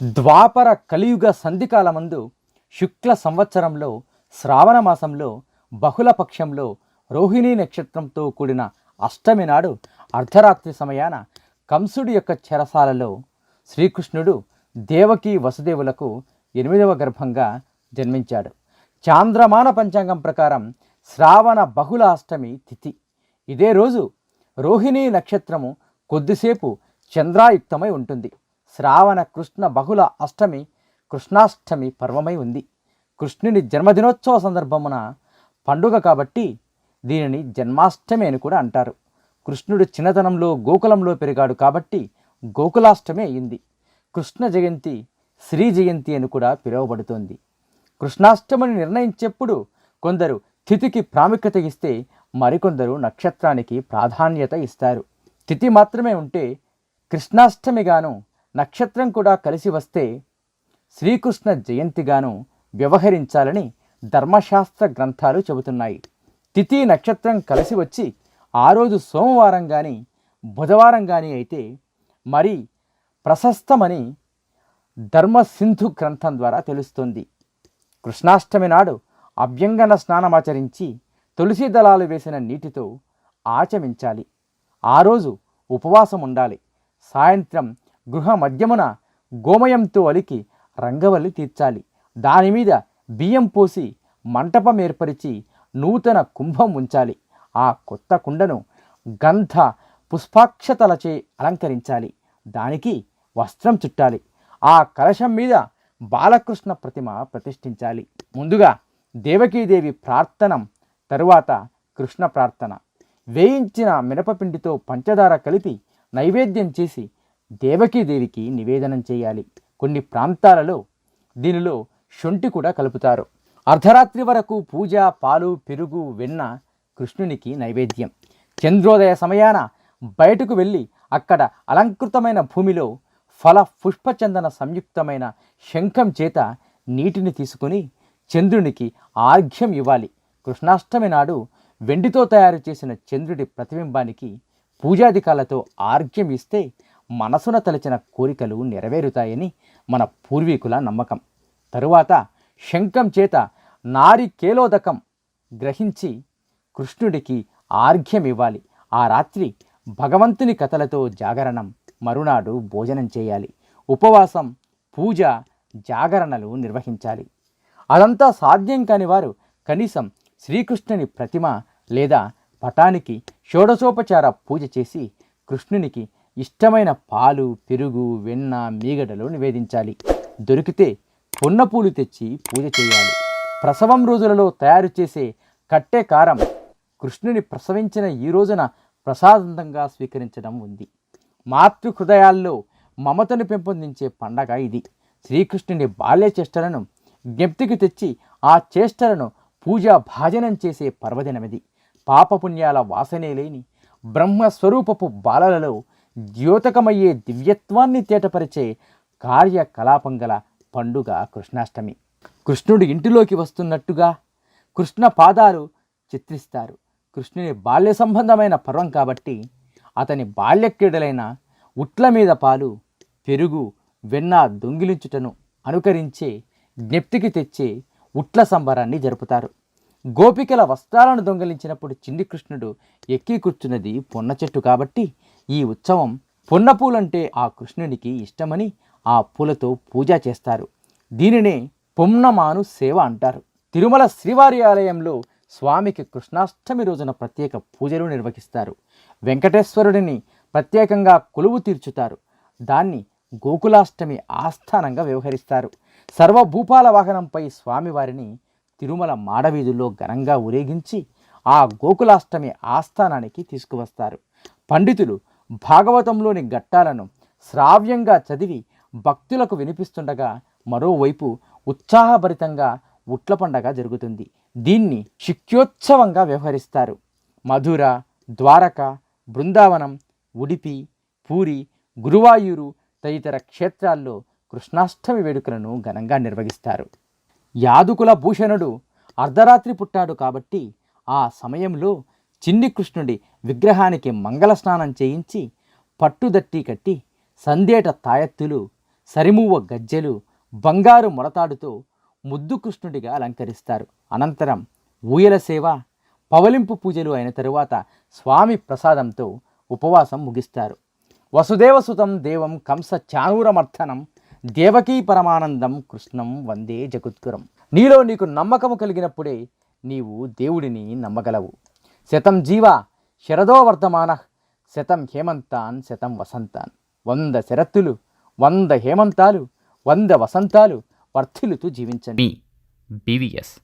ద్వాపర కలియుగ సంధికాలమందు శుక్ల సంవత్సరంలో శ్రావణ మాసంలో బహుళ పక్షంలో రోహిణీ నక్షత్రంతో కూడిన అష్టమి నాడు అర్ధరాత్రి సమయాన కంసుడి యొక్క చెరసాలలో శ్రీకృష్ణుడు దేవకీ వసుదేవులకు ఎనిమిదవ గర్భంగా జన్మించాడు. చాంద్రమాన పంచాంగం ప్రకారం శ్రావణ బహుళ అష్టమి తిథి. ఇదే రోజు రోహిణీ నక్షత్రము కొద్దిసేపు చంద్రాయుక్తమై ఉంటుంది. శ్రావణ కృష్ణ బహుళ అష్టమి కృష్ణాష్టమి పర్వమై ఉంది. కృష్ణుని జన్మదినోత్సవ సందర్భమున పండుగ కాబట్టి దీనిని జన్మాష్టమి అని కూడా అంటారు. కృష్ణుడు చిన్నతనంలో గోకులంలో పెరిగాడు కాబట్టి గోకులాష్టమి అయింది. కృష్ణ జయంతి శ్రీ జయంతి అని కూడా పిలువబడుతోంది. కృష్ణాష్టమిని నిర్ణయించేప్పుడు కొందరు తిథికి ప్రాముఖ్యత ఇస్తే మరికొందరు నక్షత్రానికి ప్రాధాన్యత ఇస్తారు. తిథి మాత్రమే ఉంటే కృష్ణాష్టమిగాను నక్షత్రం కూడా కలిసి వస్తే శ్రీకృష్ణ జయంతిగాను వ్యవహరించాలని ధర్మశాస్త్ర గ్రంథాలు చెబుతున్నాయి. తిథి నక్షత్రం కలిసి వచ్చి ఆ రోజు సోమవారం కానీ బుధవారం కానీ అయితే మరి ప్రశస్తమని ధర్మసింధు గ్రంథం ద్వారా తెలుస్తుంది. కృష్ణాష్టమి నాడు అభ్యంగన స్నానమాచరించి తులసి దళాలు వేసిన నీటితో ఆచమించాలి. ఆ రోజు ఉపవాసం ఉండాలి సాయంత్రం గృహ మధ్యమున గోమయంతో అలికి రంగవల్లి తీర్చాలి. దాని మీద బియ్యం పోసి మంటపం ఏర్పరిచి నూతన కుంభం ఉంచాలి. ఆ కొత్త కుండను గంధ పుష్పాక్షతలచే అలంకరించాలి. దానికి వస్త్రం చుట్టాలి. ఆ కలశం మీద బాలకృష్ణ ప్రతిమ ప్రతిష్ఠించాలి. ముందుగా దేవకీదేవి ప్రార్థనం తరువాత కృష్ణ ప్రార్థన. వేయించిన మినపపిండితో పంచదార కలిపి నైవేద్యం చేసి దేవకీదేవికి నివేదనం చేయాలి. కొన్ని ప్రాంతాలలో దీనిలో శొంఠి కూడా కలుపుతారు. అర్ధరాత్రి వరకు పూజ పాలు పెరుగు వెన్న కృష్ణునికి నైవేద్యం. చంద్రోదయ సమయాన బయటకు వెళ్ళి అక్కడ అలంకృతమైన భూమిలో ఫల పుష్పచందన సంయుక్తమైన శంఖం చేత నీటిని తీసుకుని చంద్రునికి ఆర్ఘ్యం ఇవ్వాలి. కృష్ణాష్టమి నాడు వెండితో తయారు చేసిన చంద్రుడి ప్రతిబింబానికి పూజాధికాలతో ఆర్ఘ్యం ఇస్తే మనసున తలచిన కోరికలు నెరవేరుతాయని మన పూర్వీకుల నమ్మకం. తరువాత శంఖం చేత నారికేలోదకం గ్రహించి కృష్ణుడికి ఆర్ఘ్యం ఇవ్వాలి. ఆ రాత్రి భగవంతుని కథలతో జాగరణం మరునాడు భోజనం చేయాలి. ఉపవాసం పూజ జాగరణలు నిర్వహించాలి. అదంతా సాధ్యం కాని వారు కనీసం శ్రీకృష్ణుని ప్రతిమ లేదా పటానికి షోడశోపచార పూజ చేసి కృష్ణునికి ఇష్టమైన పాలు పెరుగు వెన్న మీగడలు నివేదించాలి. దొరికితే పొన్నపూలు తెచ్చి పూజ చేయాలి. ప్రసవం రోజులలో తయారు చేసే కట్టె కారం కృష్ణుని ప్రసవించిన ఈ రోజున ప్రసాదంతంగా స్వీకరించడం ఉంది. మాతృ హృదయాల్లో మమతను పెంపొందించే పండగ ఇది. శ్రీకృష్ణుని బాల్య చేష్టలను జ్ఞప్తికి తెచ్చి ఆ చేష్టలను పూజా భాజనం చేసే పర్వదినమిది. పాపపుణ్యాల వాసనే లేని బ్రహ్మస్వరూపపు బాలలలో ద్యోతకమయ్యే దివ్యత్వాన్ని తేటపరిచే కార్యకలాపం గల పండుగ కృష్ణాష్టమి. కృష్ణుడు ఇంటిలోకి వస్తున్నట్టుగా కృష్ణ పాదాలు చిత్రిస్తారు. కృష్ణుని బాల్య సంబంధమైన పర్వం కాబట్టి అతని బాల్యక్రీడలైన ఉట్ల మీద పాలు పెరుగు వెన్న దొంగిలించుటను అనుకరించే జ్ఞప్తికి తెచ్చే ఉట్ల సంబరాన్ని జరుపుతారు. గోపికల వస్త్రాలను దొంగిలించినప్పుడు చిన్ని కృష్ణుడు ఎక్కి కూర్చున్నది పొన్న చెట్టు కాబట్టి ఈ ఉత్సవం పొన్నపూలంటే ఆ కృష్ణునికి ఇష్టమని ఆ పూలతో పూజ చేస్తారు. దీనినే పొన్నమాను సేవ అంటారు. తిరుమల శ్రీవారి ఆలయంలో స్వామికి కృష్ణాష్టమి రోజున ప్రత్యేక పూజలు నిర్వహిస్తారు. వెంకటేశ్వరుడిని ప్రత్యేకంగా కొలువు తీర్చుతారు. దాన్ని గోకులాష్టమి ఆస్థానంగా వ్యవహరిస్తారు. సర్వభూపాల వాహనంపై స్వామివారిని తిరుమల మాడవీధుల్లో ఘనంగా ఊరేగించి ఆ గోకులాష్టమి ఆస్థానానికి తీసుకువస్తారు. పండితులు భాగవతంలోని ఘట్టాలను శ్రావ్యంగా చదివి భక్తులకు వినిపిస్తుండగా మరోవైపు ఉత్సాహభరితంగా ఉట్ల పండగ జరుగుతుంది. దీన్ని శిక్యోత్సవంగా వ్యవహరిస్తారు. మధుర ద్వారక బృందావనం ఉడిపి పూరి గురువాయూరు తదితర క్షేత్రాల్లో కృష్ణాష్టమి వేడుకలను ఘనంగా నిర్వహిస్తారు. యాదుకుల భూషణుడు అర్ధరాత్రి పుట్టాడు కాబట్టి ఆ సమయంలో చిన్ని కృష్ణుడి విగ్రహానికి మంగళ స్నానం చేయించి పట్టుదట్టి కట్టి సందేట తాయెత్తులు సరిమువ్వ గజ్జెలు బంగారు మొలతాడుతో ముద్దు కృష్ణుడిగా అలంకరిస్తారు. అనంతరం ఊయల సేవ పవలింపు పూజలు అయిన తరువాత స్వామి ప్రసాదంతో ఉపవాసం ముగిస్తారు. వసుదేవసుతం దేవం కంస చానూరమర్థనం దేవకీ పరమానందం కృష్ణం వందే జగద్గురం. నీలో నీకు నమ్మకము కలిగినప్పుడే నీవు దేవుడిని నమ్మగలవు. శతం జీవ శరదో వర్ధమాన శతం హేమంతాన్ శతం వసంతాన్. వంద శరత్తులు వంద హేమంతాలు వంద వసంతాలు వర్ధిల్లుతూ జీవించండి. మీ బీవీఎస్